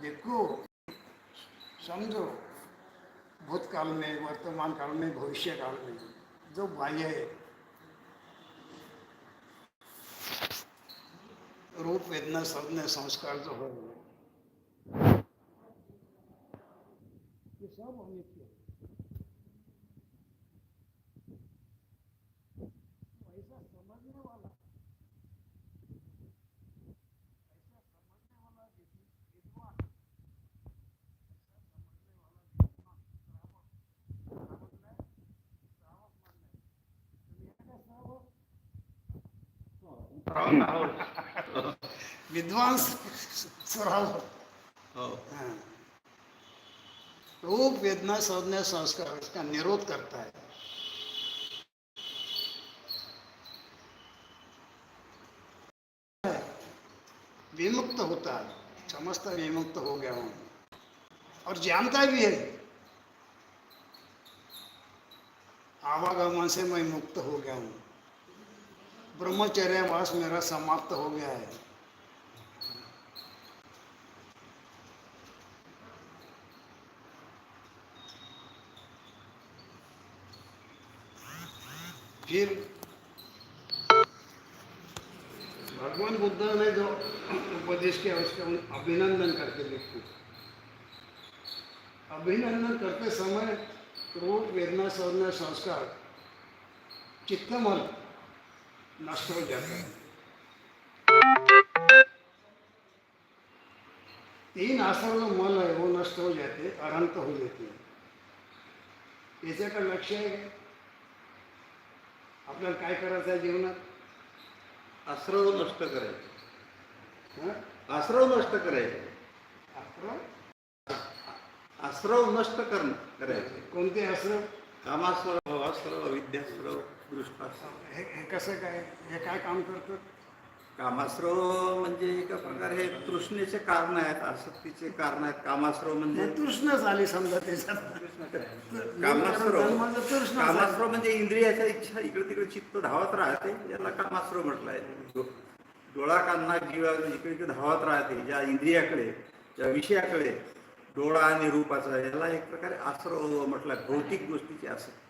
देखो, समझो, भूतकाल में, वर्तमान काल में, भविष्य काल में, जो बाह्य है, रूप वेदना संज्ञा संस्कार जो हो, ये सब अनित्य है। विद्वान श्रावक हो। हाँ। रूप वेदना संज्ञा संस्कार इसका निरोध करता है। विमुक्त होता है। समझता विमुक्त हो गया हूँ। और जानता भी है। आवागमन से मैं मुक्त हो गया हूँ। ब्रह्मचर्यवास मेरा समाप्त हो गया है। फिर भगवान बुद्ध ने जो उपदेश किया उसका अभिनंदन करके देखते अभिनंदन करते समय रूप वेदना संज्ञा संस्कार चित्तमल नष्ट हो जाता है। तीन आसर जो मल है वो नष्ट हो जाते अनंत हो जाते हैं। याचं का लक्ष आहे आपल्याला काय करायचं आहे जीवनात? आश्रव नष्ट करायचे. हं? आश्रव नष्ट करायचे. आपलं आश्रव नष्ट करणं करायचे. कोणते आश्रम कामाश्रव भवाश्रव अविद्याश्रव दृष्टाश्रव. हे कसं काय? हे काय काम करतं कामाश्रव म्हणजे एका प्रकारे हे तृष्णेचे कारण आहेत आसक्तीचे कारण आहेत. कामाश्रव म्हणजे तृष्णच आली समजा त्याच्यात. आली. कामाश्रव म्हणजे इंद्रियाच्या इच्छा इकडे तिकडे चित्त धावत राहते याला कामाश्रव म्हटलं आहे. डो- डोळा कान्हा जीवा इकडे इकडे धावत राहते ज्या इंद्रियाकडे ज्या विषयाकडे डोळा आणि रूपाचा याला एक प्रकारे आश्रव म्हटलं. भौतिक गोष्टीची आसक्ती.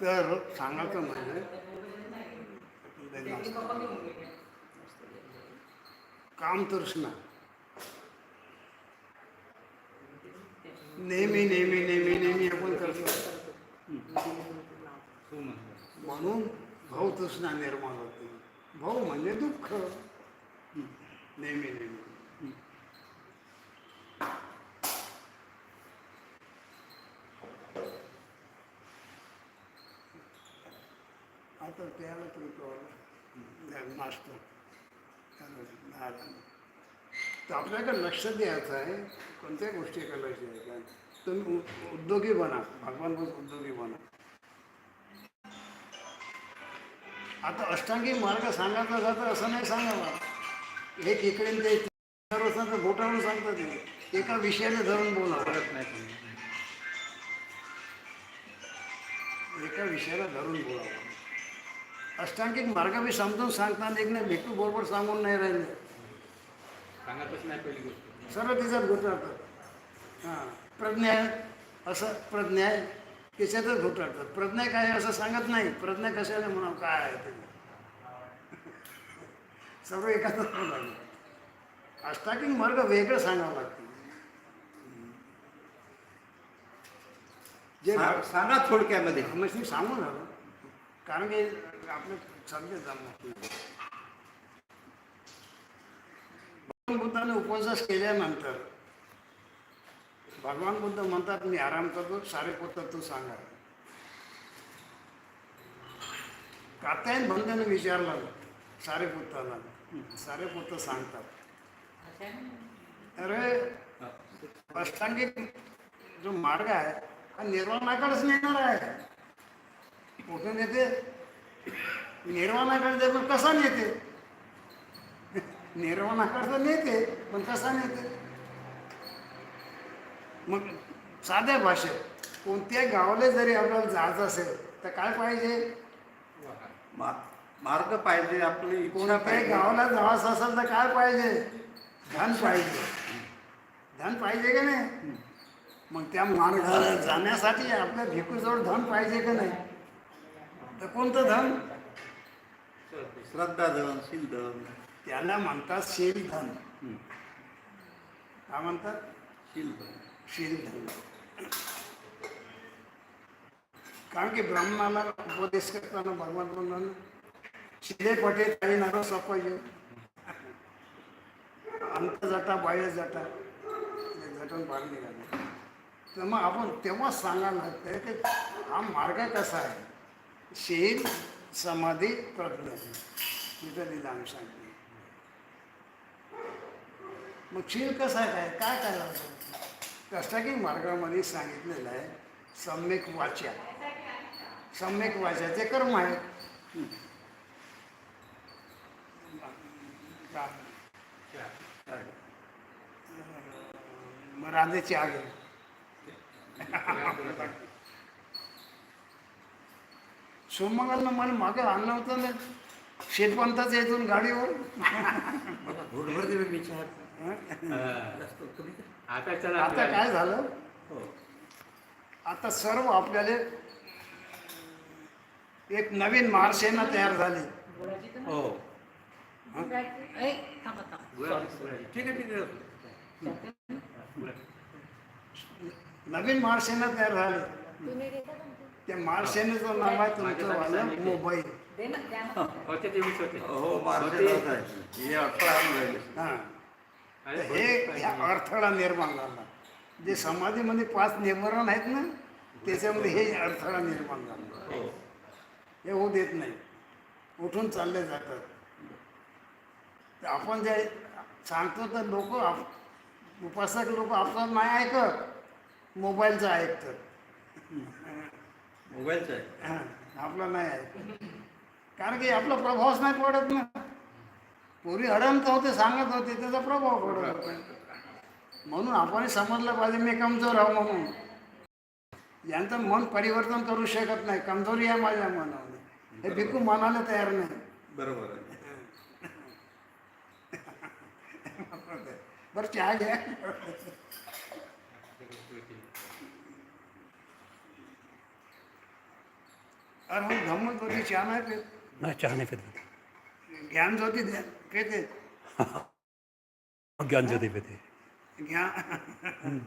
तर सांगायचं म्हणजे काम तृष्णा. नेहमी नेहमी नेहमी नेहमी आपण करतो. म्हणून भाऊ तृष्णा निर्माण होते. भाऊ म्हणजे दुःख. नेहमी नेहमी. तर त्याला तुमचं मास्टर तर आपल्याकडे लक्ष द्यायचं आहे कोणत्या गोष्टीकडे लक्ष द्यायचं आहे तुम्ही उद्योगी बना भगवान बोल उद्योगी बना आता अष्टांगी मार्ग सांगायचा झाला तर असं नाही सांगावा एक इकडे आणि ते तर बोटावरून सांगतात ते एका विषयाने धरून बोला कळत नाही समजत. एका विषयाला धरून बोलावं अष्टांगिक मार्ग बी समजून सांगताना एक नाही भेटू बरोबर सांगून नाही राहिले. सांगतच नाही पहिली गोष्ट. सर्व तिच्यात घोटाळतात. हां प्रज्ञा आहे असं प्रज्ञा आहे त्याच्यातच घोटाळतात. प्रज्ञा काय असं सांगत नाही. प्रज्ञा कशाला म्हणा काय आहे ते? सर्व एकाच लागलं अष्टांगिक मार्ग वेगळं सांगावं लागतं. जे सांग- थोडक्यामध्ये. मी सांगून झालं कारण की आपलं सध्या भगवान बुद्धाने उपवास केल्यानंतर भगवान बुद्ध म्हणतात मी आराम करतो सारे पुत्र तू सांगा. कात्यायन बंधने विचारलं सारे पुत्राला सारे पुत्र सांगतात. अरे अष्टांगिक जो मार्ग आहे हा निर्वाणाकडेच नेणार आहे. कुठून येते निर्वाणाकडे पण कसा नेते. निर्वाणाकडे तर नेते पण कसा नेते. मग साध्या भाषेत कोणत्या गावाला जरी आपल्याला जायचं असेल तर काय पाहिजे? मा- मार्ग पाहिजे आपली पाहिजे. गावाला जावाचं असेल तर काय पाहिजे? धन पाहिजे. धन पाहिजे का नाही? मग त्या मार्गाला जाण्यासाठी आपल्या भिकूजवळ धन पाहिजे का नाही? तर कोणतं धन? श्रद्धा धन शील धन. त्याला म्हणतात शील धन. हं. काय म्हणतात? शील धन. शील धन. कारण की ब्राह्मणाला उपदेश करताना भगवान बोलणार शिले पटे काही नागो सपायचे अंत जटा बाह्य जटा हे जटून बाहेर निघाले. तर मग आपण तेव्हाच सांगायला लागतं की हा मार्ग कसा आहे? शील समाधी प्रकरण तिथं लिलाम सांगते मग शील कसा आहे काय? काय करायला लागतं मार्गामध्ये सांगितलेलं आहे सम्यक वाच्या सम्यक वाच्याचे कर्म आहे. मग राधेची आग सोमंगलनं मला मागे आणलं होतं ना. शेतपंथाचं येथून गाडीवर. घोडभर हा. कर. आता चला आता काय झालं? हो. आता सर्व आपल्याला एक नवीन महासेना तयार झाली. हो. ठीक आहे ठीक आहे. नवीन महासेना तयार झाली. तुम्ही देता का? ते? त्या महासेनेचं नाव आहे तुमचं वालं मोबाईल. होते होते. हो आहे हे अडथळा आणून राहिले. हां. तर हे ह्या अडथळा निर्माण झाला. जे समाधीमध्ये पाच निवारण आहेत ना त्याच्यामध्ये हे अडथळा निर्माण झाला. हो. हे होऊ देत नाही. उठून चालले जातात. तर आपण जे सांगतो तर लोक उपासक लोक आपलं नाही ऐकत. मोबाईलचं ऐकतात. मोबाईलचं आहे. आपलं नाही ऐकत कारण की आपला प्रभावच नाही पडत ना. पूर्वी अडमत होते सांगत होते त्याचा प्रभाव पडत होता. म्हणून आपण समजलं पाहिजे मी कमजोर आहो म्हणून. यांचं मन परिवर्तन करू शकत नाही. कमजोरी आहे माझ्या मनामध्ये. हे भिकू मनाला तयार नाही. बरोबर आहे. बरं चहा घ्या. अरे मग गंमत होती चहा नाही पेत नाही चहा नाही पित ज्ञान ज्योती पेते ज्ञान ज्योती पिते ज्ञान।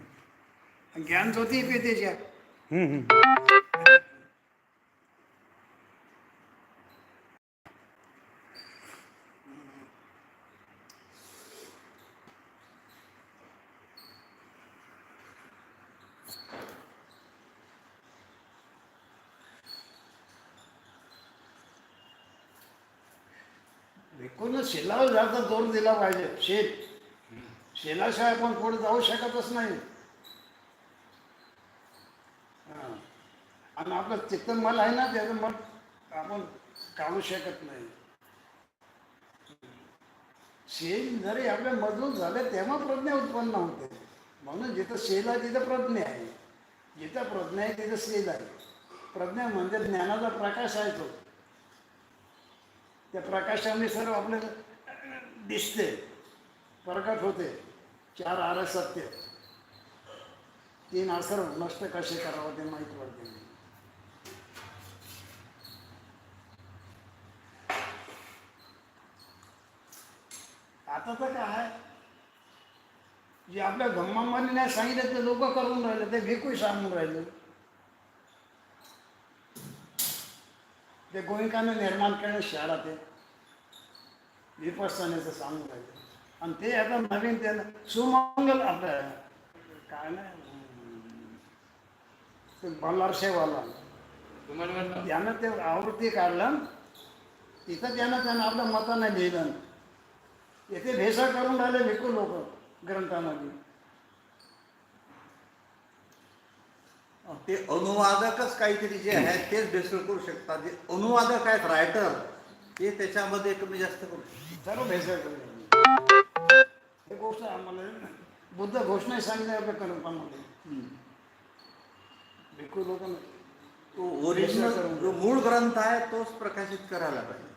ज्ञान ज्योती पेते चहा हम्म, शेलाला शेलावर जास्त जोर दिला पाहिजे. शेत शेलाशिवाय आपण पुढे जाऊ शकतच नाही. आणि आपलं चित्तन मल आहे ना त्याचं मल आपण काढू शकत नाही. शेल जरी आपल्या मजबूत झाले तेव्हा प्रज्ञा उत्पन्न होते. म्हणून जिथं शेल आहे तिथं प्रज्ञा आहे. जिथं प्रज्ञा आहे तिथं शेल आहे. प्रज्ञा म्हणजे ज्ञानाचा प्रकाश आहे तो. त्या प्रकाशाने सर्व आपल्याला दिसते प्रकट होते. चार आर सत्य. तीन असर नष्ट कसे करावं ते माहीत पडते. आता तर काय आहे? जे आपल्या धम्मामाने नाही सांगितलं ते लोक करून राहिले ते भिकू सांगून राहिले. ते गोविकाने निर्माण केलं शहरात ते. विपसण्याचं सांगून राहिले. आणि ते आता नवीन त्यानं सुमंगल आपलं काय नाही ते बल्लारशेवाला त्यानं ते आवृत्ती काढलं. तिथं त्यानं त्यानं आपल्या मतानं लिहिलं. येथे भेसळ करून राहिले विकू लोक ग्रंथामध्ये. ते अनुवादकच काहीतरी जे आहेत तेच भेसळ करू शकतात. जे अनुवादक आहेत रायटर ते त्याच्यामध्ये कमी जास्त करू शकतात. सर्व भेसळ. हे गोष्ट आम्हाला बुद्ध घोषणा सांगितल्या आपल्या ग्रंथामध्ये भिकू लोक तो ओरिजिनल जो मूळ ग्रंथ आहे तोच प्रकाशित करायला पाहिजे.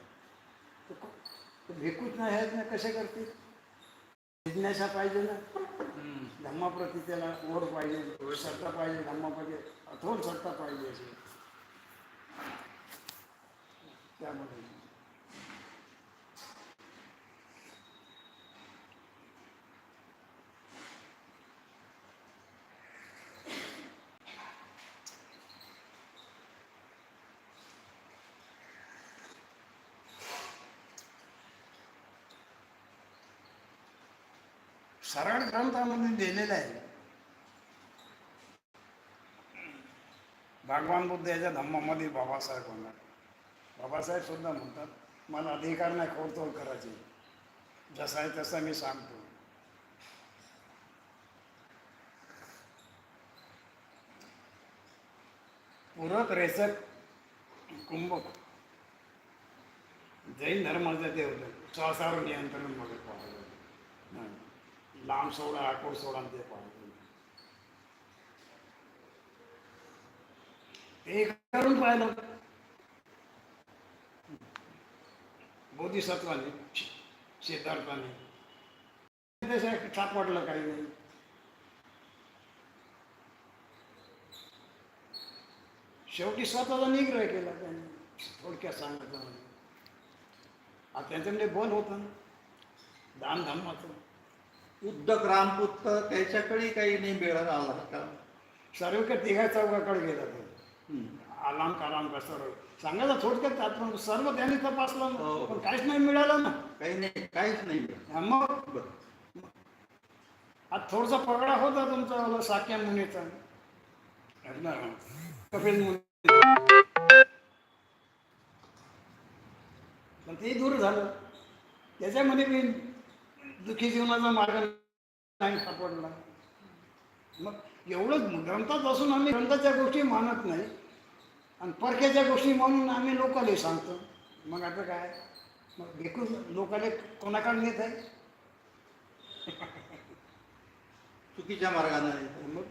भिकूच नाही आहेत ना कसे करतील? जिज्ञासा पाहिजे ना. धम्माप्रती त्याला ओढ पाहिजे श्रद्धा पाहिजे धम्माप्रती अथोल श्रद्धा पाहिजे. अशी त्यामध्ये. सरळ ग्रंथामध्ये दिलेलं आहे. भगवान बुद्ध याच्या धम्मामध्ये बाबासाहेब होणार. बाबासाहेब सुद्धा म्हणतात मला अधिकार नाही खोडतोड करायची. जसा आहे तसा मी सांगतो. पूरक रेचक कुंभक जैन धर्माचे ते होतं. श्वासावर नियंत्रणमध्ये पाहतो नाही. लांब सोडा आकोड सोडा आणि ते करून पाहिलं. बोधिसत्वाने सिद्धार्थाने. त्याच्या सापडलं काही नाही. शेवटी स्वतःचा निग्रह केला त्यांनी. थोडक्यात सांगितलं म्हणजे आता त्यांच्यामध्ये बल होतं. ना दान धर्माचं. उद्धक रामपुत्र त्याच्याकडे काही नाही मिळत आला का सर्व का तिघा चौकाकडे गेला तो. आलाम कालाम का सर्व सांगायचं थोडक्यात तात्पर्य सर्व त्यांनी तपासलं हो. ना पण काहीच नाही मिळालं ना. काही नाही काहीच नाही मिळत हा मग? बरं आज थोडासा पगडा होता तुमचा साक्या मुनीचा. है ना? कपिल मुनी. पण ते दूर झालं. त्याच्यामध्ये मी दुःखी जीवनाचा मार्ग नाही सापडला. मग एवढं ग्रंथात असून आम्ही ग्रंथाच्या गोष्टी मानत नाही. आणि परक्याच्या गोष्टी म्हणून आम्ही लोकाले सांगतो. मग आता काय? मग भेकून लोकाले कोणाकडे नेत आहे? चुकीच्या मार्गाने. मग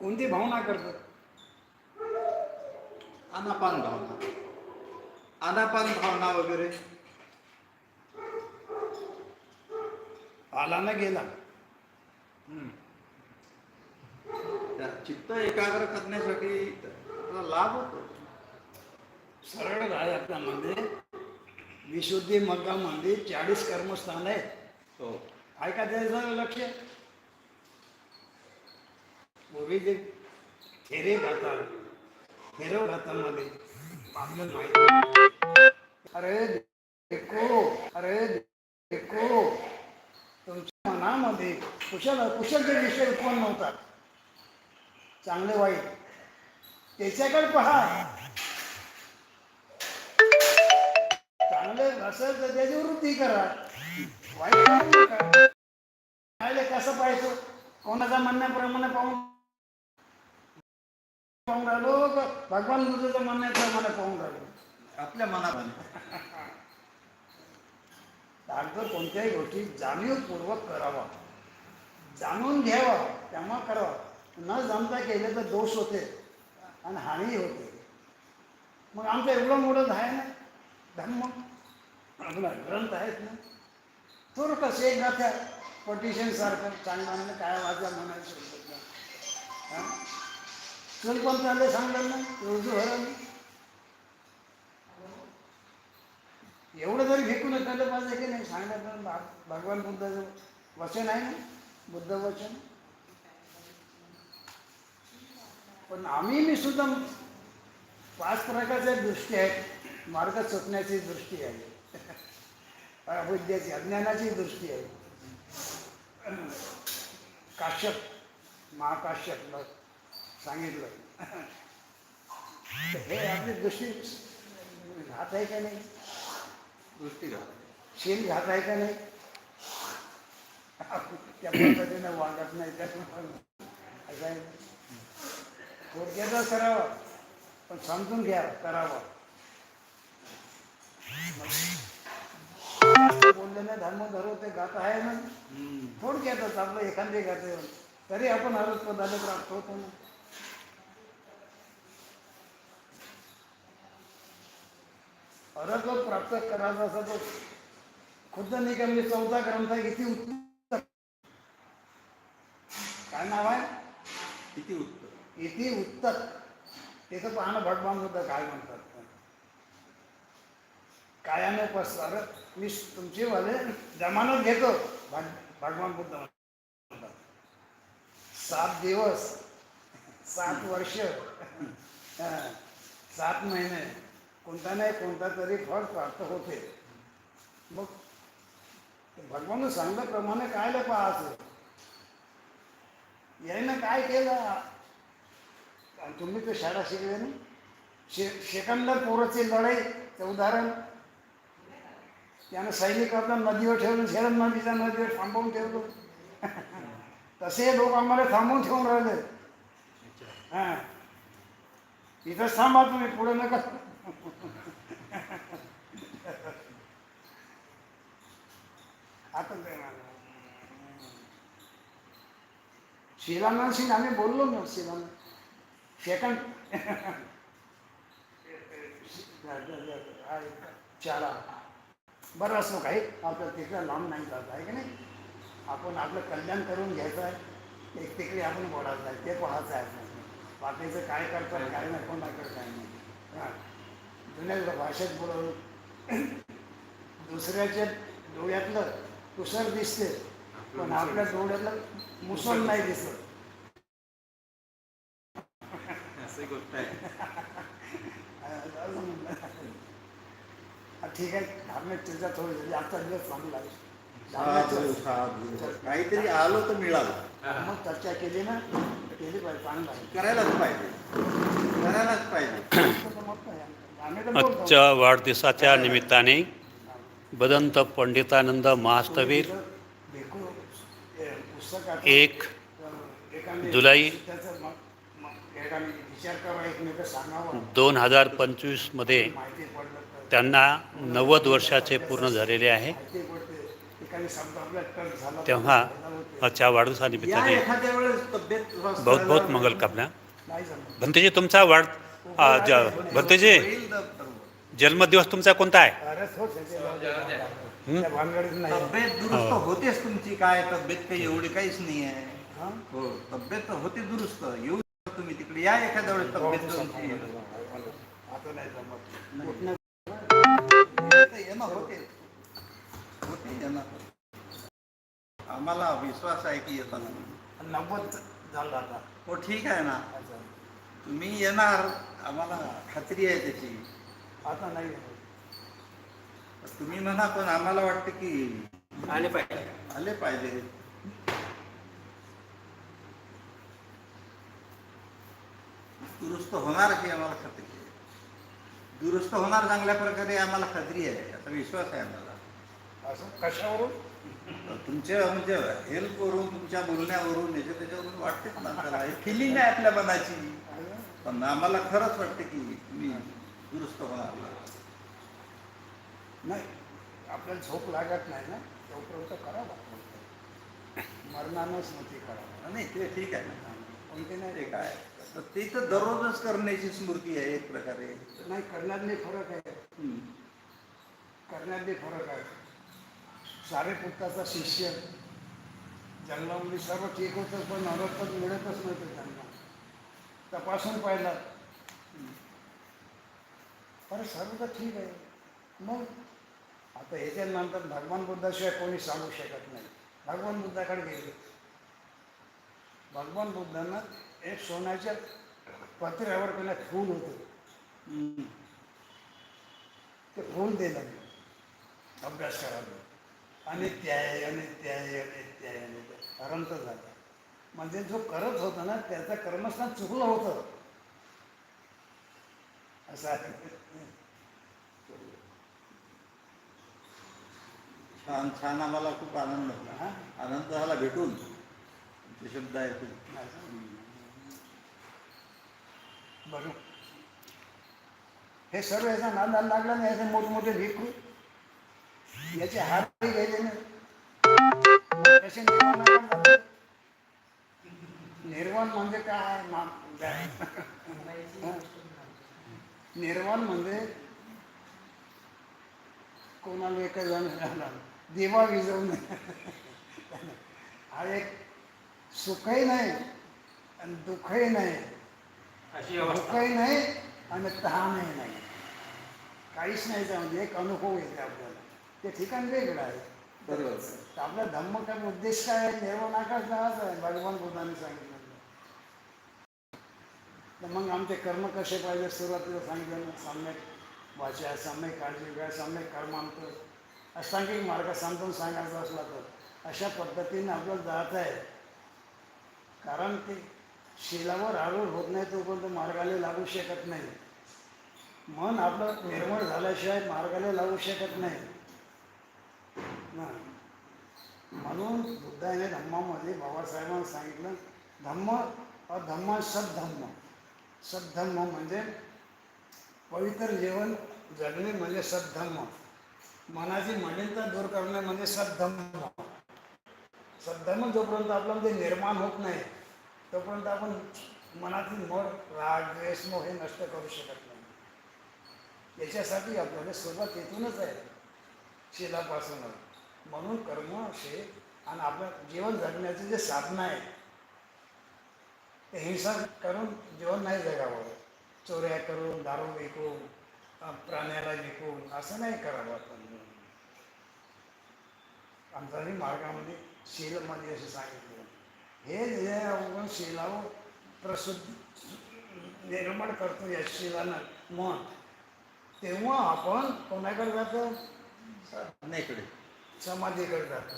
कोणती भावना करतात अनापान भावना. अनापान भावना वगैरे. आला ना गेला. चित्त एकाग्र करण्यासाठी लाभ होतो. सरळ आहे आपल्यामध्ये विशुद्धी मग्गामध्ये चाळीस कर्मस्थान आहेत. हो. आहे का त्याचं लक्ष. पूर्वी जे फेरे घातात फेरव घातामध्ये आपल्याला माहिती अरे देखो अरे देखो. तुमच्या मनामध्ये कुशल कुशलचे विषय उत्पन्न नव्हता? चांगले वाईट. त्याच्याकडे पहा. चांगले असेल तर त्याची वृत्ती करा. वाईट पाहिले कसं पाहिजे कोणाच्या म्हणण्याप्रमाणे पाहून पाहून राहिलो का भगवान बुद्धाच्या म्हणण्याप्रमाणे पाहून राहिलो आपल्या मनाप्रमाणे अगोदर कोणत्याही गोष्टी जाणीवपूर्वक करावा. जाणून घ्यावा तेव्हा करावा. न जमता केले तर दोष होते आणि हानी होते. मग आमचं एवढं मोठं आहे ना? धम्म आपला ग्रंथ आहेत ना? थोडं कसं गाथ्या पटिशन सारखं चांगलं काय वाचा म्हणायचं. हां चल पण चालले ना उर्दू हरण. एवढं जरी फेकून केलं पाहिजे की नाही सांगण्यात भाग भगवान बुद्धाचं वचन आहे ना? बुद्ध वचन. पण आम्ही मी सुद्धा पाच प्रकारच्या दृष्टी आहेत. मार्ग चुकण्याची दृष्टी आहे. अविद्याची अज्ञानाची दृष्टी आहे. काश्यप महाकाश्यप सांगितलं. हे आपली दृष्टी घात आहे का नाही? दृष्टी घाल शील घात आहे का नाही? त्या पद्धतीनं वागत नाही असं आहे. थोडक्यातच करावं पण समजून घ्या करावं बोलल्याने धर्म धरो ते गात आहे ना. थोडक्यातच आपलं एखादे गाते तरी आपण आरोप पदाला प्राप्त होतो ना. अर्थ प्राप्त करायचा असा तो खुद्द निकमले चौथा ग्रंथ आहे किती उत्तम काय नाव आहे? किती उत्तर? इति उत्तर? त्याचं पाहणं भटबाम होतं काय म्हणतात. कायाने पसर मी तुमची वाले जमानत घेतो. भट भगवान बुद्ध म्हणतात. सात दिवस सात वर्ष सात महिने. कोणता नाही कोणता तरी फळ प्राप्त होते. मग भगवान सांगल्याप्रमाणे कायला पाहायचं? यानं काय केलं? आणि तुम्ही तर शाळा शिकले ना? शे शेकंदर पोराची ते उदाहरण. त्यानं सैनिकांना नदीवर ठेवलं झेलम नदीच्या नदीवर थांबवून ठेवलं. तसे लोक आम्हाला थांबवून ठेवून राहिले. हां. इथंच थांबा तुम्ही पुढे नका. आता ते शिलान्याशी आम्ही बोललो ना श्रीराम सेकंड. चारा बरं असो काही. आपलं तिकडे लांब नाही जात आहे की नाही? आपण आपलं कल्याण करून घ्यायचं आहे. एक तिकडे आपण बोलायचं आहे. ते पाहायचं आहे. आपल्याला बाकीचं काय करतात काय नाही कोणाकडे काय नाही. हां. जुन्या भाषेत बोलवलं दुसऱ्याच्या डोळ्यातलं तुसर दिसते. पण आपल्या डोळ्यातलं मुसळ नाही दिसत. असं गोष्ट आहे. हा, ठीक आहे. धार्मिक चर्चा थोडी झाली. आजचा दिवस साधू काहीतरी आलो तर मिळालं. मग चर्चा केली ना केली पाहिजे चांगलं आहे. करायलाच पाहिजे. करायलाच पाहिजे. आजच्या वाढदिवसाच्या निमित्ताने बदंत पंडितानंद महास्तवीर एक जुलै दोन हजार पंचवीसमध्ये त्यांना नव्वद वर्षाचे पूर्ण झालेले आहे. तेव्हा आजच्या वाढदिवसानिमित्ताने बहुत बहुत मंगल कामना. भंतेजी तुमचा वाढ भंतेजी जन्मदिवस तुमचा कोणता आहे? हो तब्येत दुरुस्त होतेच तुमची काय? तब्येत काही एवढी काहीच नाही आहे. हा? हो तब्येत तर होते दुरुस्त. येऊ शकता तुम्ही तिकडे. या एखाद्या वेळेस तब्येत तुमची. येणं होते. आम्हाला विश्वास आहे की येतात नव्वद झालं आता. हो ठीक आहे ना. तुम्ही येणार. आम्हाला खात्री आहे त्याची. आता नाही. तुम्ही म्हणा पण आम्हाला वाटतं की आले पाहिजे. आले पाहिजे. दुरुस्त होणार की आम्हाला खात्री आहे. दुरुस्त होणार चांगल्या प्रकारे आम्हाला खात्री आहे. असा विश्वास आहे आम्हाला. असं? कशावरून? तुमच्या म्हणजे हेल्प वरून तुमच्या बोलण्यावरून याच्या त्याच्यावरून वाटतेच माणसाला? हे फिलिंग आहे आपल्या मनाची. पण आम्हाला खरंच वाटते की दुरुस्त होणार नाही. आपल्याला झोप लागत नाही ना तोपर्यंत करावं मरणानं स्मृती करावं नाही ते ठीक आहे ना. कोणते ते नाही काय? तर ते तर दररोजच करण्याची स्मृती आहे एक प्रकारे. नाही करण्यातले फरक आहे. हम्म. करण्यातले फरक आहे. सारे पुत्ताचा शिष्य. जंगलामध्ये सर्व ठीक होतं पण नरोत्तर मिळतच नव्हतं त्यांना. तपासून पाहिलं. अरे सर्व तर ठीक आहे. मग आता ह्याच्यानंतर भगवान बुद्धाशिवाय कोणी सांगू शकत नाही. भगवान बुद्धाकडे गेले. भगवान बुद्धांना एक सोन्याच्या पत्र्यावर पहिला फूल होतं. ते फूल दिलं. अभ्यास करायला. आणि त्याय आणि त्याय आणि त्याय आणि त्याय. अनंत झाला. म्हणजे जो करत होता ना त्याचं कर्मस्थान चुकलं होतं. असं छान छान आम्हाला खूप आनंद झाला हा? आनंद झाला भेटून. ते शब्द ऐकून बरं. हे सर्व याचा नाद लागला नाही याचे मोठमोठे भिक्खू याचे हातही घ्यायचे नाही? निर्वाण म्हणजे काय? निर्वाण म्हणजे कोणाला एकच जण झाला दिवा विजवणे हा एक सुखही नाही आणि दुःखही नाही. भूकही नाही आणि तहानही नाही. काहीच नाही त्यामध्ये. एक अनुभव येते आपल्याला. ते ठिकाण वेगळं आहे. बरोबर. तर आपला धम्म काय उद्देश काय आहे? निर्वाण आकाश जायचं आहे. भगवान बुद्धाने सांगितलं. तर मग आमचे कर्म कसे पाहिजे? सुरुवातीला सांगितलं ना सम्यक वाचा सम्यक काळजी घ्या सम्यक कर्मांत अष्टांगिक मार्ग समजून सांगायचा असला तर. अशा पद्धतीने आपल्याला जात आहे कारण ते शिलावर आरूढ होत नाही तोपर्यंत मार्गाला लागू शकत नाही. मन आपलं निर्मळ झाल्याशिवाय मार्गाला लागू शकत नाही. ना म्हणून बुद्धाने धम्मामध्ये बाबासाहेबांना सांगितलं धम्म अधम्म सद्धम्म. सद्धर्म म्हणजे पवित्र जीवन जगणे म्हणजे सद्धर्म. मनाची मलिनता दूर करणे म्हणजे सद्धर्म. सद्धर्म जोपर्यंत आपलं म्हणजे निर्माण होत नाही तोपर्यंत आपण मनातील मोड राग द्वेष मोह हे नष्ट करू शकत नाही. याच्यासाठी आपल्याला सुरुवात येथूनच आहे. शिलापासूनच म्हणून कर्म असे आणि आपलं जीवन जगण्याचे जे साधनं आहे हिंसा करून जीवन नाही जगावं. चोऱ्या करून दारू विकून प्राण्याला विकून असं नाही करावं आपण. आमचाही मार्गामध्ये शीलमध्ये असं सांगितलं. हे जे आपण शिलावर प्रसिद्ध निर्माण करतो या शिलानं मन तेव्हा आपण कोणाकडे जातो? समाधीकडे जातो.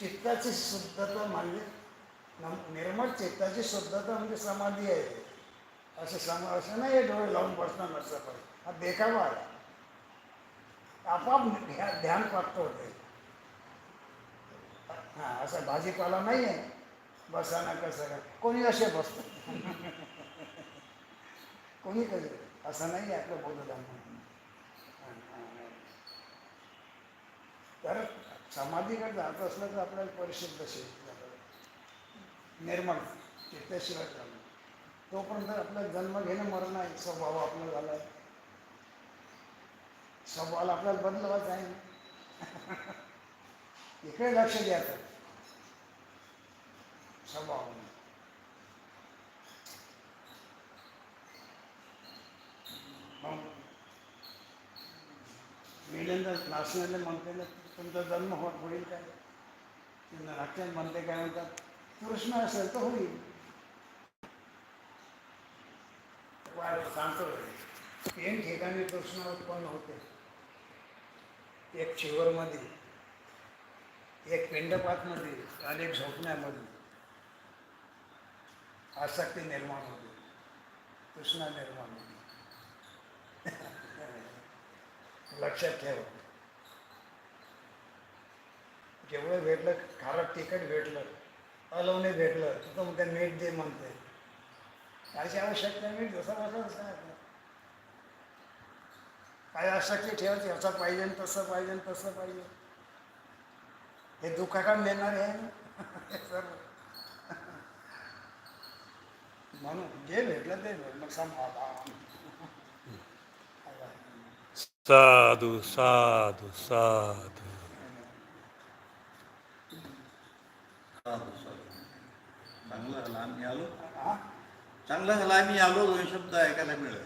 चित्ताची शुद्धता म्हणजे नम- निर्मळ चित्ताची शुद्धता म्हणजे समाधी आहे. असं सम असं नाही आहे डोळे लावून बसणार नसलं पाहिजे. हा देखावा आहे. आपाप ध्या- ध्यान प्राप्त होते. हां असं भाजीपाला नाही आहे. बसाना कसं काय कोणी असे बसतात? कोणी कधी असं नाही आहे आपलं बौद्ध तर समाधीकडे जात असलं तर आपल्याला परिशुद्ध शेत निर्मळ चित्ताशिवाय झालं. तोपर्यंत आपला जन्म घेणं मरण आहे. स्वभाव आपला झाला आहे. स्वभावाला आपल्याला बदलवाच आहे इकडे लक्ष द्यायचं स्वभाव. मग नाचण्याला म्हणते तुमचा जन्म होत होईल काय? नाट्यात म्हणते काय म्हणतात? कृष्ण असेल तर होईल. सांगतो तीन ठिकाणी कृष्ण उत्पन्न होते. एक शिवरमध्ये एक पिंडपातमध्ये आणि एक झोपण्यामध्ये. आसक्ती निर्माण होते. कृष्णा निर्माण होते. लक्षात ठेव. जेवढं भेटलं खारट तिखट भेटलं अलवणे भेटलं तर मग त्या मीठ दे म्हणते कायची आवश्यकता मीठ जसं बसं तसं आहे. काय आसक्ती ठेवायची असं पाहिजे तसं पाहिजे तसं पाहिजे. हे दुःखाकाळ नेणारे आहे हे सर्व. म्हणून जे भेटलं ते भेटलं. मग साधू साधू साधू, साधू. चांगला झाला आम्ही आलो. चांगला झाला आम्ही आलो दोन शब्द ऐकायला मिळाले.